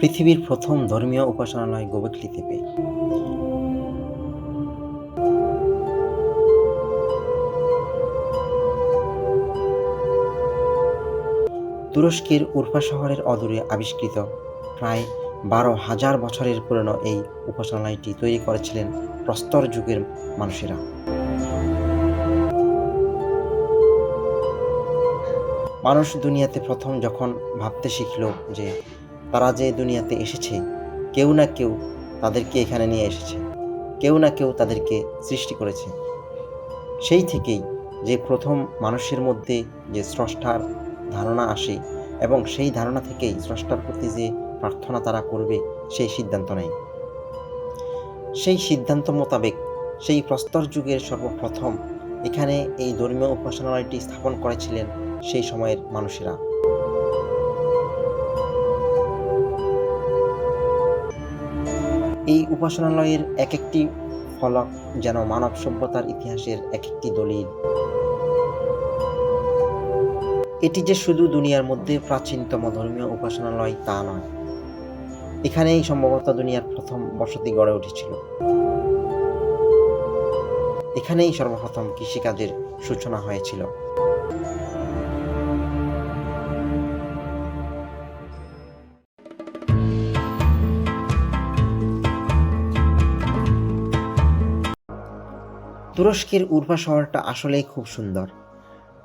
পৃথিবীর প্রথম ধর্মীয় উপাসনালয় গোবেকলি দ্বীপে তুরস্কের উরফা শহরের অদূরে আবিষ্কৃত প্রায় বারো হাজার বছরের পুরনো এই উপাসনালয়টি তৈরি করেছিলেন প্রস্তর যুগের মানুষেরা। মানুষ দুনিয়াতে প্রথম যখন ভাবতে শিখল যে তারা যে দুনিয়াতে এসেছে, কেউ না কেউ তাদেরকে এখানে নিয়ে এসেছে। কেউ না কেউ তাদেরকে সৃষ্টি করেছে। সেই থেকেই যে প্রথম মানুষের মধ্যে যে স্রষ্টার ধারণা আসে এবং সেই ধারণা থেকেই স্রষ্টার প্রতি যে প্রার্থনা তারা করবে, সেই সিদ্ধান্ত নেয়। সেই সিদ্ধান্ত মোতাবেক সেই প্রস্তর যুগের সর্বপ্রথম এখানে এই ধর্মীয় উপাসনালয়টি স্থাপন করেছিলেন সেই সময়ের মানুষেরা। এই উপাসনালয়ের এক একটি ফলক যেন মানব সভ্যতার ইতিহাসের এক একটি দলিল। এটি যে শুধু দুনিয়ার মধ্যে প্রাচীনতম ধর্মীয় উপাসনালয় তা নয়, এখানেই সম্ভবত দুনিয়ার প্রথম বসতি গড়ে উঠেছিল। এখানেই সর্বপ্রথম কৃষিকাজের সূচনা হয়েছিল। তুরস্কের উর্ফা শহরটা আসলেই খুব সুন্দর।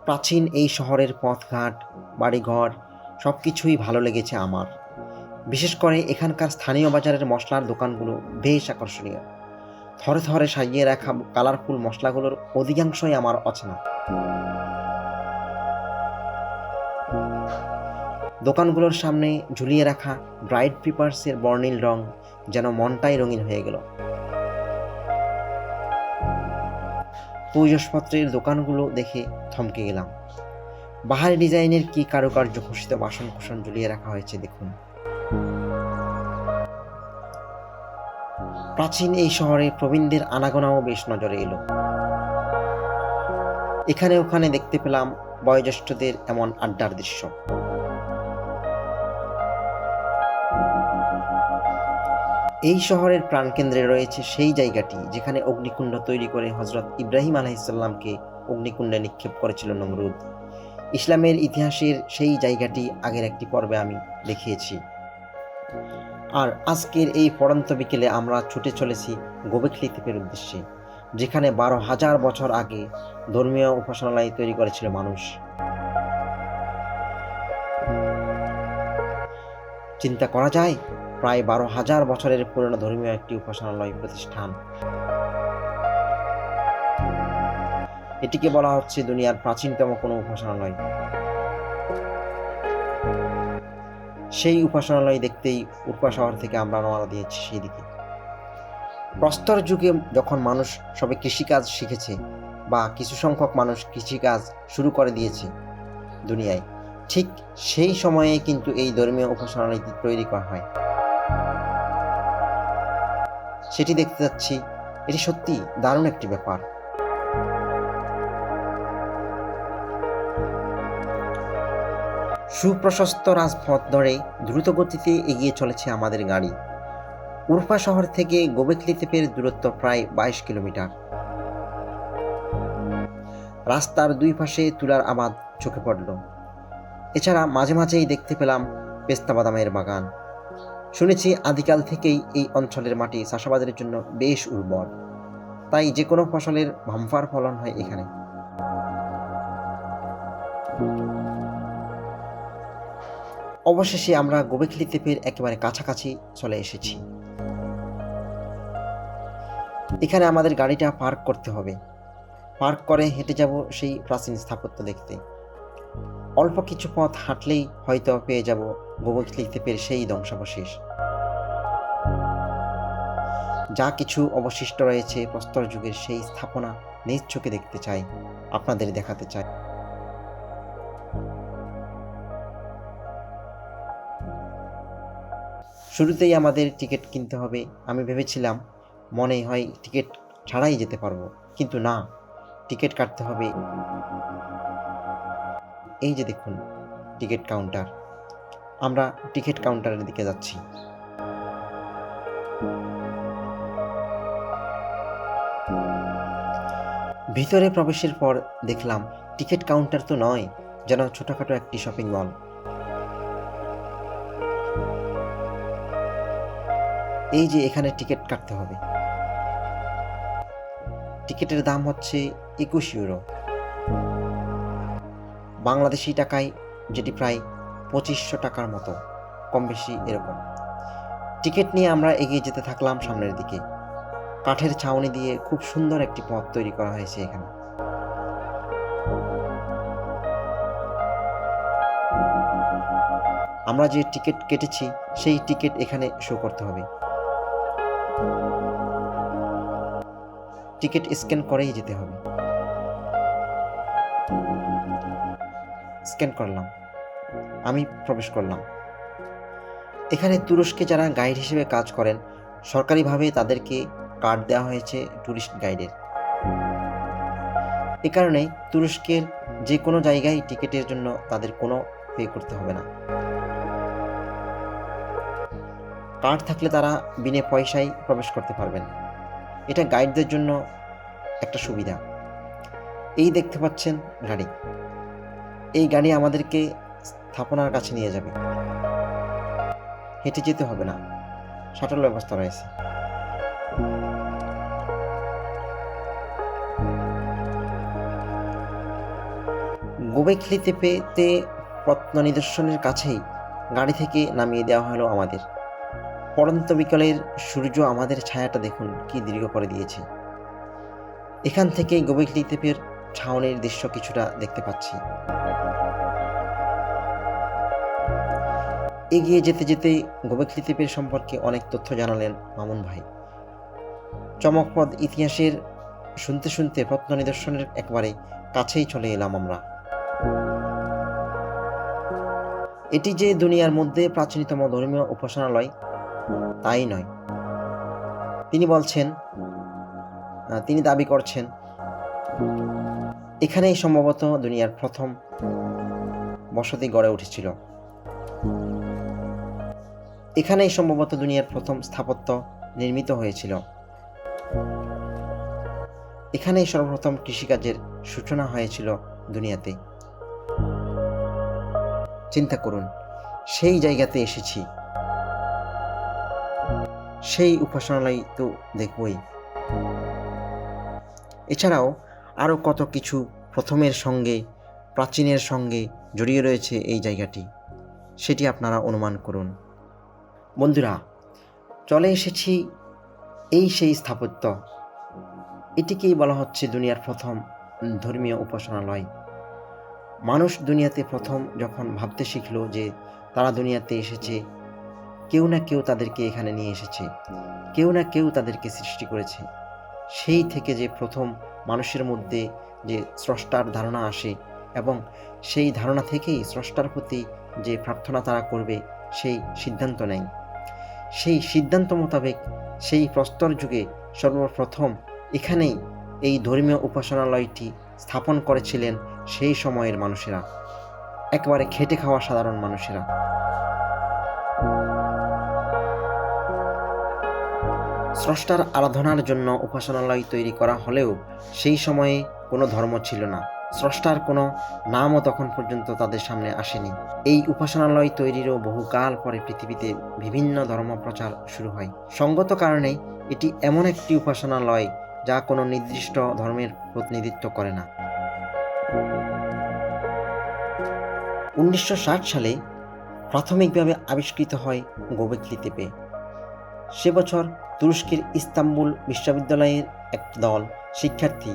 প্রাচীন এই শহরের পথঘাট, বাড়িঘর সব কিছুই ভালো লেগেছে আমার। বিশেষ করে এখানকার স্থানীয় বাজারের মশলার দোকানগুলো বেশ আকর্ষণীয়। থরে থরে সাজিয়ে রাখা কালারফুল মশলাগুলোর অধিকাংশই আমার অচেনা। দোকানগুলোর সামনে ঝুলিয়ে রাখা ব্রাইট পেপার্সের বর্ণিল রং যেন মনটাই রঙিন হয়ে গেল। পূজসপত্রের দোকানগুলো দেখে থমকে গেলাম। বাহারি ডিজাইনের কি কারুকার্য ঘোষিত বাসন কুসন ঝুলিয়ে রাখা হয়েছে দেখুন। প্রাচীন এই শহরে প্রবীণদের আনাগোনাও বেশ নজরে এলো। এখানে ওখানে দেখতে পেলাম বয়োজ্যেষ্ঠদের এমন আড্ডার দৃশ্য। এই শহরের প্রাণকেন্দ্রে রয়েছে সেই জায়গাটি যেখানে অগ্নিকুণ্ড তৈরি করে হজরত ইব্রাহিম আলাহিসাল্লামকে অগ্নিকুণ্ডে নিক্ষেপ করেছিল নমরুদ। ইসলামের ইতিহাসের সেই জায়গাটি আগের একটি পর্বে আমি দেখিয়েছি। আর আজকের এই পড়ন্ত বিকেলে আমরা ছুটে চলেছি গোবেকলি দ্বীপের উদ্দেশ্যে, যেখানে বারো হাজার বছর আগে ধর্মীয় উপাসনালয় তৈরি করেছিল মানুষ। চিন্তা করা যায়? প্রায় বারো হাজার বছরের পুরনো ধর্মীয় একটি উপাসনালয় প্রতিষ্ঠান। এটিকে বলা হচ্ছে দুনিয়ার প্রাচীনতম কোনো উপাসনালয়। সেই উপাসনালয় দেখতেই উর্পা শহর থেকে আমরা রওনা দিয়েছি সেই দিকে প্রস্তর যুগে যখন মানুষ সবে কৃষিকাজ শিখেছে বা কিছু সংখ্যক মানুষ কৃষিকাজ শুরু করে দিয়েছে দুনিয়ায়, ঠিক সেই সময়ে কিন্তু এই ধর্মীয় উপাসনালয়টি তৈরি করা হয়। সেটি দেখতে যাচ্ছি। এটি সত্যি দারুণ একটি ব্যাপার। সুপ্রশস্ত রাজপথ ধরে দ্রুত গতিতে এগিয়ে চলেছে আমাদের গাড়ি। উরফা শহর থেকে গোবেকলি দ্বীপের দূরত্ব প্রায় বাইশ কিলোমিটার। রাস্তার দুই পাশে তুলার আবাদ চোখে পড়ল। এছাড়া মাঝে মাঝেই দেখতে পেলাম পেস্তা বাদামের বাগান। শুনেছি আদিকাল থেকেই এই অঞ্চলের মাটি চাষাবাদের জন্য বেশ উর্বর। তাই যে কোনো ফসলের ভাম্পার ফলন হয় এখানে। অবশেষে আমরা গোবেখলি দ্বীপের একেবারে কাছাকাছি চলে এসেছি। এখানে আমাদের গাড়িটা পার্ক করতে হবে। পার্ক করে হেঁটে যাব সেই প্রাচীন স্থাপত্য দেখতে। অল্প কিছু পথ হাঁটলেই হয়তো পেয়ে যাব গোবেখলি দ্বীপের সেই ধ্বংসাবশেষ। যা কিছু অবশিষ্ট রয়েছে প্রস্তর যুগের সেই স্থাপনা নিজ চোখে দেখতে চাই, আপনাদের দেখাতে চাই। শুরুতেই আমাদের টিকিট কিনতে হবে। আমি ভেবেছিলাম, মনে হয় টিকিট ছাড়াই যেতে পারব। কিন্তু না, টিকিট কাটতে হবে। এই যে দেখুন, টিকিট কাউন্টার। আমরা টিকিট কাউন্টারের দিকে যাচ্ছি। ভিতরে প্রবেশের পর দেখলাম, টিকিট কাউন্টার তো নয়, যেন ছোটখাটো একটি শপিং মল এই যে এখানে টিকিট কাটতে হবে। টিকিটের দাম হচ্ছে একুশ ইউরো। বাংলাদেশি টাকায় যেটি প্রায় পঁচিশশো টাকার মতো, কম বেশি এরকম। টিকিট নিয়ে আমরা এগিয়ে যেতে থাকলাম সামনের দিকে। কাঠের ছাউনি দিয়ে খুব সুন্দর একটি পথ তৈরি করা হয়েছে এখানে। আমরা যে টিকিট কেটেছি, সেই টিকিট এখানে শো করতে হবে। টিকিট স্ক্যান করেই যেতে হবে। স্ক্যান করলাম। আমি প্রবেশ করলাম। এখানে তুরস্কে যারা গাইড হিসেবে কাজ করেন, সরকারিভাবে তাদেরকে কার্ড দেওয়া হয়েছে ট্যুরিস্ট গাইডের। এ কারণে তুরস্কের যে কোনো জায়গায় টিকিটের জন্য তাদের কোনো পে করতে হবে না। কার্ড থাকলে তারা বিনে পয়সায় প্রবেশ করতে পারবেন। এটা গাইডদের জন্য একটা সুবিধা। এই দেখতে পাচ্ছেন গাড়ি এই গাড়ি আমাদেরকে স্থাপনার কাছে নিয়ে যাবে। হেঁটে যেতে হবে না। শাটল ব্যবস্থা রয়েছে। গোবেখলি তেপেতে প্রত্ন নিদর্শনের কাছেই গাড়ি থেকে নামিয়ে দেওয়া হলো আমাদের। পরন্ত বিকালের সূর্য আমাদের ছায়াটা দেখুন কি দীর্ঘ করে দিয়েছে। এখান থেকে গোবেখলি তেপের ছাউনির দৃশ্য কিছুটা দেখতে পাচ্ছি। এগিয়ে যেতে যেতেই গোবেখলি তেপের সম্পর্কে অনেক তথ্য জানালেন মামুন ভাই। চমকপদ ইতিহাসের শুনতে শুনতে প্রত্ন নিদর্শনের একবারে কাছেই চলে এলাম আমরা। এটি যে দুনিয়ার মধ্যে প্রাচীনতম ধর্মীয় উপাসনালয়, তাই নয়। তিনি বলছেন তিনি দাবি করছেন, এখানেই সম্ভবত দুনিয়ার প্রথম বসতি গড়ে উঠেছিল। এখানেই সম্ভবত দুনিয়ার প্রথম স্থাপত্য নির্মিত হয়েছিল। এখানেই সর্বপ্রথম কৃষিকাজের সূচনা হয়েছিল দুনিয়াতে। চিন্তা করুন, সেই জায়গাতে এসেছি। সেই উপাসনালয় তো দেখবই। এছাড়াও আরও কত কিছু প্রথমের সঙ্গে, প্রাচীনের সঙ্গে জড়িয়ে রয়েছে এই জায়গাটি, সেটি আপনারা অনুমান করুন। বন্ধুরা, চলে এসেছি এই সেই স্থাপত্য। এটিকেই বলা হচ্ছে দুনিয়ার প্রথম ধর্মীয় উপাসনালয়। মানুষ দুনিয়াতে প্রথম যখন ভাবতে শিখল যে তারা দুনিয়াতে এসেছে, কেউ না কেউ তাদেরকে এখানে নিয়ে এসেছে, কেউ না কেউ তাদেরকে সৃষ্টি করেছে। সেই থেকে যে প্রথম মানুষের মধ্যে যে স্রষ্টার ধারণা আসে এবং সেই ধারণা থেকেই স্রষ্টার প্রতি যে প্রার্থনা তারা করবে, সেই সিদ্ধান্ত নেয়। সেই সিদ্ধান্ত মোতাবেক সেই প্রস্তর যুগে সর্বপ্রথম এখানেই এই ধর্মীয় উপাসনালয়টি স্থাপন করেছিলেন সেই সময়ের মানুষেরা। একেবারে খেটে খাওয়া সাধারণ মানুষেরা। স্রষ্টার আরাধনার জন্য উপাসনালয় তৈরি করা হলেও সেই সময়ে কোনো ধর্ম ছিল না। স্রষ্টার কোনো নামও তখন পর্যন্ত তাদের সামনে আসেনি। এই উপাসনালয় তৈরিরও বহুকাল পরে পৃথিবীতে বিভিন্ন ধর্ম প্রচার শুরু হয়। সঙ্গত কারণে এটি এমন একটি উপাসনালয় যা কোনো নির্দিষ্ট ধর্মের প্রতিনিধিত্ব করে না। উনিশশো ষাট সালে প্রাথমিকভাবে আবিষ্কৃত হয় গোবেকলি তেপে। সে বছর তুরস্কের ইস্তাম্বুল বিশ্ববিদ্যালয়ের এক দল শিক্ষার্থী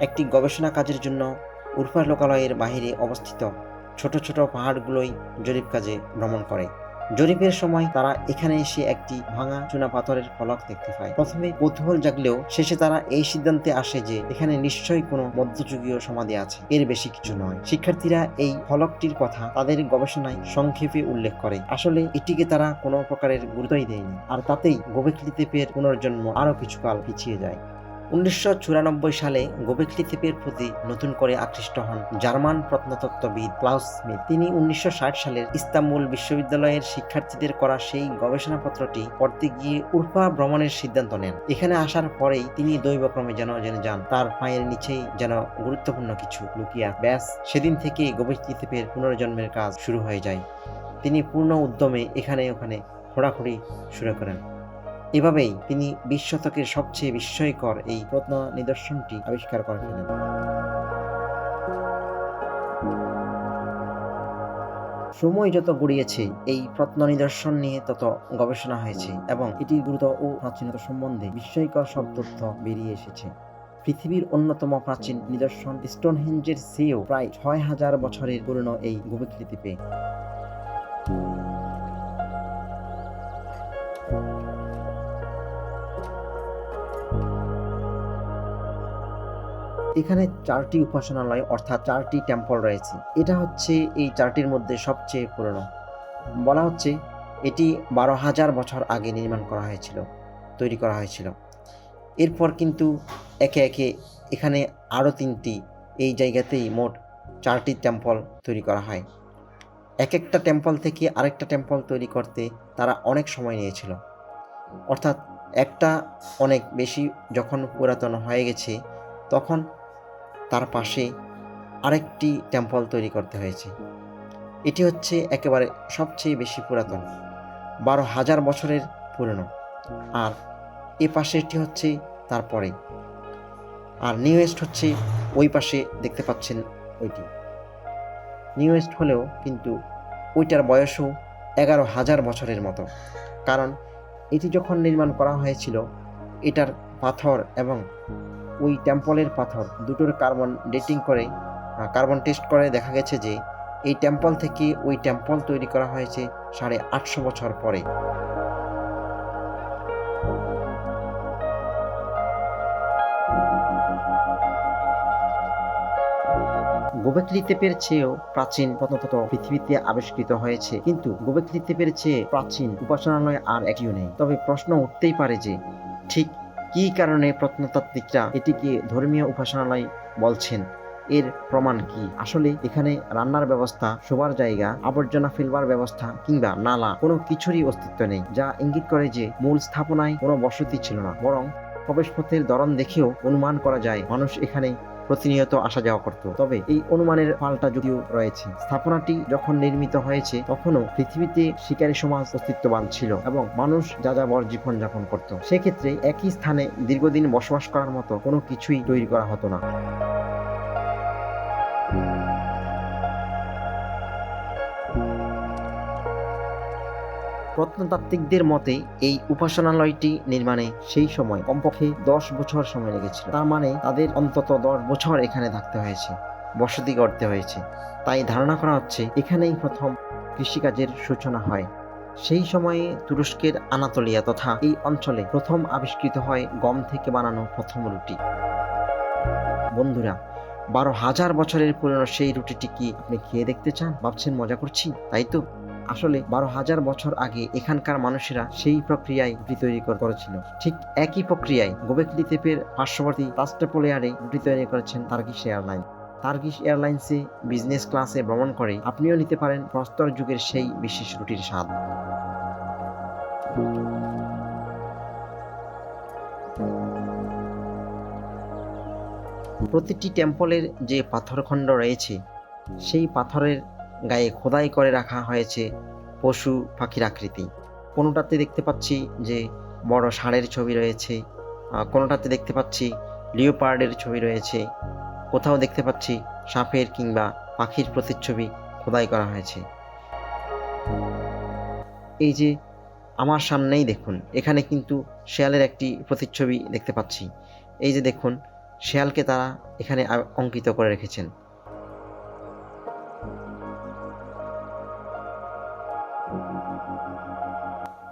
একটি গবেষণা কাজের জন্য উরফা লোকালয়ের বাহিরে অবস্থিত। ছোট ছোট পাহাড়গুলোই জরিপ কাজে ভ্রমণ করে। জরিপের সময় তারা এখানে এসে একটি ভাঙা চুনা পাথরের ফলক দেখতে পায়। প্রথমে কৌতূহল জাগলেও শেষে তারা এই সিদ্ধান্তে আসে যে এখানে নিশ্চয়ই কোনো মধ্যযুগীয় সমাধি আছে। এর বেশি কিছু নয়। শিক্ষার্থীরা এই ফলকটির কথা তাদের গবেষণায় সংক্ষেপে উল্লেখ করে। আসলে এটিকে তারা কোনো প্রকারের গুরুত্বই দেয়নি। আর তাতেই গোবেকলি তেপের পুনর্জন্ম আরও কিছুকাল পিছিয়ে যায়। উনিশশো চুরানব্বই সালে গোবেকলি দ্বীপের প্রতি নতুন করে আকৃষ্ট হন জার্মান প্রত্নতত্ত্ববিদ ক্লাউস স্মিথ। তিনি উনিশশো ষাট সালের ইস্তাম্বুল বিশ্ববিদ্যালয়ের শিক্ষার্থীদের করা সেই গবেষণাপত্রটি পড়তে গিয়ে উর্ফা ভ্রমণের সিদ্ধান্ত নেন। এখানে আসার পরেই তিনি দৈবক্রমে যেন যেন যান, তার পায়ের নিচেই যেন গুরুত্বপূর্ণ কিছু লুকিয়া ব্যাস, সেদিন থেকে গোবেকলি দ্বীপের পুনর্জন্মের কাজ শুরু হয়ে যায়। তিনি পূর্ণ উদ্যমে এখানে ওখানে খোঁড়াখুড়ি শুরু করেন। এভাবেই তিনি বিশ শতকের সবচেয়ে বিস্ময়কর এই প্রত্ন নিদর্শনটি আবিষ্কার করে ফেলেন সময় যত গড়িয়েছে, এই প্রত্ন নিদর্শন নিয়ে তত গবেষণা হয়েছে এবং এটির গুরুত্ব ও প্রাচীনতা সম্বন্ধে বিস্ময়কর সব তথ্য বেরিয়ে এসেছে। পৃথিবীর অন্যতম প্রাচীন নিদর্শন স্টোনহেঞ্জের চেয়েও প্রায় ছয় হাজার বছরের পুরনো এই গোবেকলি দ্বীপে এখানে চারটি উপাসনালয় অর্থাৎ চারটি টেম্পল রয়েছে। এটা হচ্ছে এই চারটির মধ্যে সবচেয়ে পুরনো। বলা হচ্ছে এটি বারো হাজার বছর আগে নির্মাণ করা হয়েছিল, তৈরি করা হয়েছিল। এরপর কিন্তু একে একে এখানে আরও তিনটি, এই জায়গাতেই মোট চারটি টেম্পল তৈরি করা হয়। এক একটা টেম্পল থেকে আরেকটা টেম্পল তৈরি করতে তারা অনেক সময় নিয়েছিল। অর্থাৎ একটা অনেক বেশি যখন পুরাতন হয়ে গেছে, তখন তার পাশে আরেকটি টেম্পল তৈরি করতে হয়েছে। এটি হচ্ছে একেবারে সবচেয়ে বেশি পুরাতন, বারো হাজার বছরের পুরনো। আর এ পাশেরটি হচ্ছে তারপরে আর নিউয়েস্ট হচ্ছে ওই পাশে দেখতে পাচ্ছেন ওইটি। নিউয়েস্ট হলেও কিন্তু ওইটার বয়সও এগারো হাজার বছরের মতো। কারণ এটি যখন নির্মাণ করা হয়েছিল, এটার পাথর এবং ওই টেম্পলের পাথর, দুটোর কার্বন ডেটিং করে কার্বন টেস্ট করে দেখা গেছে যে এই টেম্পল থেকে ওই টেম্পল তৈরি করা হয়েছে সাড়ে আটশো বছর পরে। গোবেকলি তেপের চেয়েও প্রাচীন প্রথমত পৃথিবীতে আবিষ্কৃত হয়েছে। কিন্তু গোবেকলি তেপের চেয়ে প্রাচীন উপাসনালয় আর একটিও নেই। তবে প্রশ্ন উঠতেই পারে যে ঠিক কী কারণে প্রত্নতাত্ত্বিকরা এটিকে ধর্মীয় উপাসনালয় বলছেন? এর প্রমাণ কি? আসলে এখানে রান্নার ব্যবস্থা, শোবার জায়গা, আবর্জনা ফেলবার ব্যবস্থা কিংবা নালা কোনো কিছুরই অস্তিত্ব নেই, যা ইঙ্গিত করে যে মূল স্থাপনায় কোনো বসতি ছিল না, বরং প্রবেশপথের দরন দেখেও অনুমান করা যায় মানুষ এখানে প্রতিনিয়ত আসা যাওয়া করত। তবে এই অনুমানের পাল্টা যদিও রয়েছে। স্থাপনাটি যখন নির্মিত হয়েছে, তখনও পৃথিবীতে শিকারী সমাজ অস্তিত্ববান ছিল এবং মানুষ যা যাযাবর জীবন যাপন করত, সেক্ষেত্রে একই স্থানে দীর্ঘদিন বসবাস করার মতো কোনো কিছুই তৈরি করা হতো না। প্রত্নতাত্ত্বিকদের মতে, এই উপাসনালয়টি নির্মাণে সেই সময় কমপক্ষে দশ বছর সময় লেগেছিল। তার মানে তাদের অন্তত দশ বছর এখানে থাকতে হয়েছে, বসতি গড়তে হয়েছে। তাই ধারণা করা হচ্ছে, এখানেই প্রথম কৃষিকাজের সূচনা হয়। সেই সময়ে তুরস্কের আনাতলিয়া তথা এই অঞ্চলে প্রথম আবিষ্কৃত হয় গম থেকে বানানো প্রথম রুটি। বন্ধুরা, বারো হাজার বছরের পুরনো সেই রুটিটি কি আপনি খেয়ে দেখতে চান? ভাবছেন মজা করছি? তাই তো? আসলে বারো হাজার বছর আগে এখানকার মানুষেরা সেই প্রক্রিয়ায় রুটি তৈরি করেছিল। ঠিক একই প্রক্রিয়ায় গোবেকলি দ্বীপের পার্শ্ববর্তী রাষ্ট্রপোলিয়ারে রুটি তৈরি করেছেন তার্কিশ এয়ারলাইন। তার্কিশ এয়ারলাইন্সে বিজনেস ক্লাসে ভ্রমণ করে আপনিও নিতে পারেন প্রস্তর যুগের সেই বিশেষ রুটির স্বাদ। প্রতিটি টেম্পলের যে পাথরখণ্ড রয়েছে, সেই পাথরের গায়ে খোদাই করে রাখা হয়েছে পশু পাখির আকৃতি। কোনোটাতে দেখতে পাচ্ছি যে বড় ষাঁড়ের ছবি রয়েছে কোনোটাতে দেখতে পাচ্ছি লিওপার্ডের ছবি রয়েছে, কোথাও দেখতে পাচ্ছি সাপের কিংবা পাখির প্রতিচ্ছবি খোদাই করা হয়েছে। এই যে আমার সামনেই দেখুন, এখানে কিন্তু শেয়ালের একটি প্রতিচ্ছবি দেখতে পাচ্ছি। এই যে দেখুন, শেয়ালকে তারা এখানে অঙ্কিত করে রেখেছেন।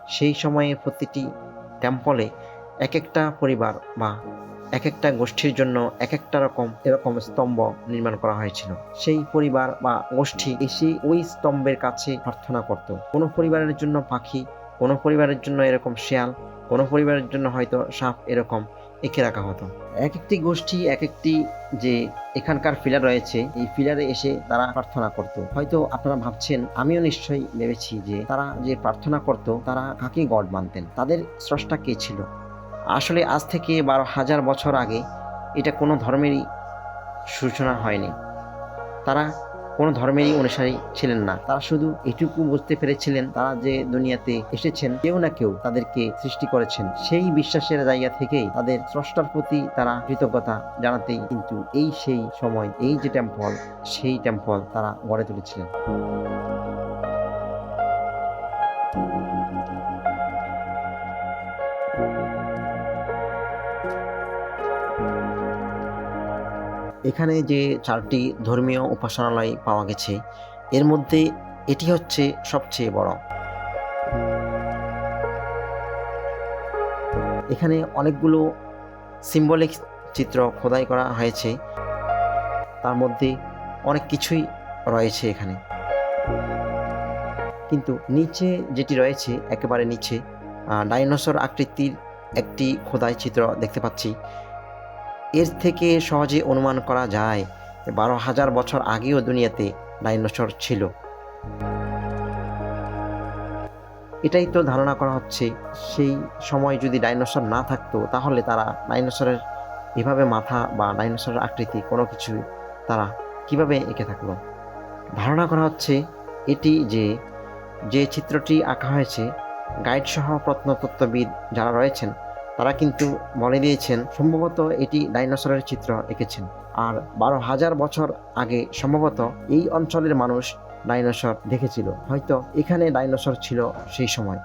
সেই সময়ে প্রতিটি টেম্পলে এক একটা পরিবার বা এক একটা গোষ্ঠীর জন্য এক একটা রকম এরকম স্তম্ভ নির্মাণ করা হয়েছিল। সেই পরিবার বা গোষ্ঠী এসে ওই স্তম্ভের কাছে প্রার্থনা করত। কোনো পরিবারের জন্য পাখি, কোনো পরিবারের জন্য এরকম শেয়াল, কোনো পরিবারের জন্য হয়তো সাপ এরকম এঁকে রাখা হতো। এক একটি গোষ্ঠী এক একটি যে এখানকার ফিলার রয়েছে, এই ফিলারে এসে তারা প্রার্থনা করত। হয়তো আপনারা ভাবছেন, আমিও নিশ্চয়ই ভেবেছি যে তারা যে প্রার্থনা করত, তারা কাকে গড মানতেন? তাদের স্রষ্টা কে ছিল? আসলে আজ থেকে বারো হাজার বছর আগে এটা কোনো ধর্মেরই সূচনা হয়নি। তারা কোনো ধর্মেরই অনুসারী ছিলেন না। তারা শুধু এটুকু বুঝতে পেরেছিলেন তারা যে দুনিয়াতে এসেছেন, কেউ না কেউ তাদেরকে সৃষ্টি করেছেন। সেই বিশ্বাসের জায়গা থেকেই তাদের স্রষ্টার প্রতি তারা কৃতজ্ঞতা জানাতেই কিন্তু এই সেই সময়, এই যে টেম্পল সেই টেম্পল তারা গড়ে তুলেছিলেন। এখানে যে চারটি ধর্মীয় উপাসনালয় পাওয়া গেছে, এর মধ্যে এটি হচ্ছে সবচেয়ে বড়। এখানে অনেকগুলো সিম্বলিক চিত্র খোদাই করা হয়েছে। তার মধ্যে অনেক কিছুই রয়েছে এখানে। কিন্তু নিচে যেটি রয়েছে, একেবারে নিচে ডাইনোসর আকৃতির একটি খোদাই চিত্র দেখতে পাচ্ছি। এর থেকে সহজে অনুমান করা যায় বারো হাজার বছর আগেও দুনিয়াতে ডাইনোসর ছিল। এটাই তো ধারণা করা হচ্ছে, সেই সময় যদি ডাইনোসর না থাকতো, তাহলে তারা ডাইনোসরের এভাবে মাথা বা ডাইনোসরের আকৃতি কোনো কিছু তারা কীভাবে এঁকে থাকল? ধারণা করা হচ্ছে এটি যে যে চিত্রটি আঁকা হয়েছে, গাইডসহ প্রত্নতত্ত্ববিদ যারা রয়েছেন তারা কিন্তু বলে দিয়েছেন সম্ভবত এটি ডাইনোসরের চিত্র এঁকেছেন। আর বারো হাজার বছর আগে সম্ভবত এই অঞ্চলের মানুষ ডাইনোসর দেখেছিল। হয়তো এখানে ডাইনোসর ছিল সেই সময়।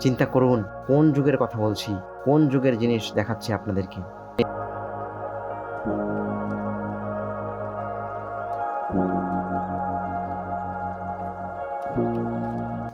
চিন্তা করুন, কোন যুগের কথা বলছি? কোন যুগের জিনিস দেখাচ্ছি আপনাদেরকে?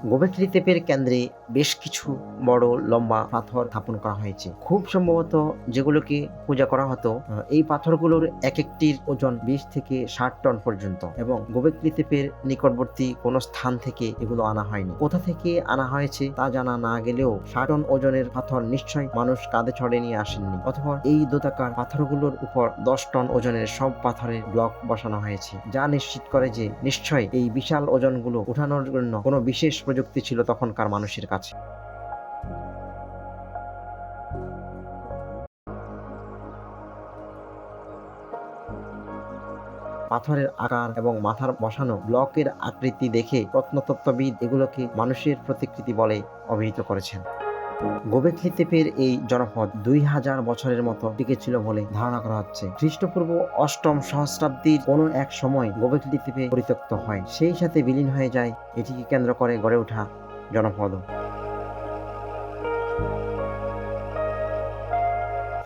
গোবেত্রী তেপের কেন্দ্রে বেশ কিছু বড়, লম্বা পাথর স্থাপন করা হয়েছে। খুব সম্ভবত যেগুলোকে পূজা করা হতো এই পাথরগুলোর এক একটির ওজন বিশ থেকে ষাট টন পর্যন্ত এবং গোবেকলি তেপের নিকটবর্তী কোনো স্থান থেকে এগুলো আনা হয়নি। কোথা থেকে আনা হয়েছে তা জানা না গেলেও ষাট টন ওজনের পাথর নিশ্চয় মানুষ কাঁধে ছড়ে নিয়ে আসেননি। অথবা এই দোতাকার পাথরগুলোর উপর দশ টন ওজনের সব পাথরের ব্লক বসানো হয়েছে, যা নিশ্চিত করে যে নিশ্চয় এই বিশাল ওজনগুলো উঠানোর জন্য কোনো বিশেষ প্রযুক্তি ছিল তখনকার মানুষের কাছে। পাথরের আকার এবং মাথার বসানো ব্লকের আকৃতি দেখে প্রত্নতত্ত্ববিদ এগুলোকে মানুষের প্রতিকৃতি বলে অভিহিত করেছেন। তেপের এই জনপদ দুই হাজার বছরের মতো টিকে ছিল বলে ধারণা করা হচ্ছে। খ্রিস্টপূর্ব অষ্টম সহস্রাব্দীর কোনো এক সময় গোবেকলি তেপে পরিত্যক্ত হয়। সেই সাথে বিলীন হয়ে যায়, এটিকে কেন্দ্র করে গড়ে ওঠা জনপদ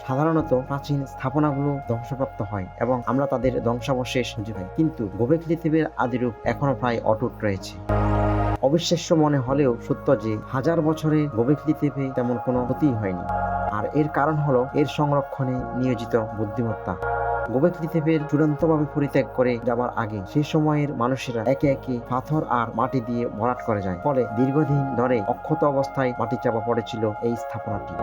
সাধারণত প্রাচীন স্থাপনাগুলো ধ্বংসপ্রাপ্ত হয় এবং আমরা তাদের ধ্বংসাবশেষ খুঁজে পাই। কিন্তু গোবেকলি দ্বীপের আদিরূপ এখনও প্রায় অটুট রয়েছে। অবিশ্বাস্য মনে হলেও সত্য যে হাজার বছরে গোবেকলি দ্বীপে তেমন কোনো ক্ষতি হয়নি। আর এর কারণ হলো এর সংরক্ষণে নিয়োজিত বুদ্ধিমত্তা। গোবেকলি দ্বীপের চূড়ান্তভাবে পরিত্যাগ করে যাবার আগে সেই সময়ের মানুষেরা একে একে পাথর আর মাটি দিয়ে ভরাট করে যায়। ফলে দীর্ঘদিন ধরে অক্ষত অবস্থায় মাটি চাপা পড়েছিল এই স্থাপনাটি।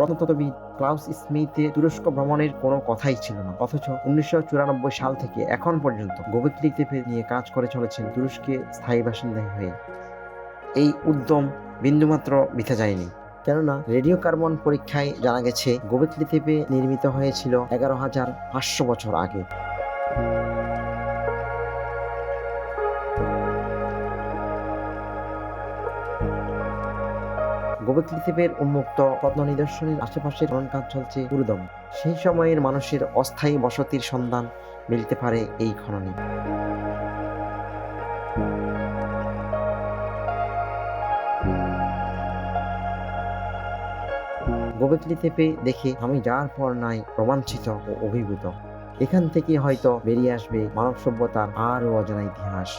প্রত্নতত্ত্ববিদ ক্লাউস স্মিথে তুরস্ক ভ্রমণের কোনো কথাই ছিল না। অথচ উনিশশো চুরানব্বই সাল থেকে এখন পর্যন্ত গোবেকলি দ্বীপে নিয়ে কাজ করে চলেছেন তুরস্কে স্থায়ী বাসিন্দা হয়ে। এই উদ্যম বিন্দুমাত্র বৃথা যায়নি। কেননা রেডিও কার্বন পরীক্ষায় জানা গেছে গোবেকলি দ্বীপে নির্মিত হয়েছিল এগারো হাজার পাঁচশো বছর আগে। দ্বীপের উন্মুক্ত প্রত্ন নিদর্শনের আশেপাশে খনন কাজ চলছে পুরোদম সেই সময়ের মানুষের অস্থায়ী বসতির সন্ধান মিলতে পারে এই খননে। গোবেকলি দ্বীপে দেখে আমি যার পর নাই রোমাঞ্চিত ও অভিভূত। এখান থেকে হয়তো বেরিয়ে আসবে মানব সভ্যতার আরও অজানা ইতিহাস।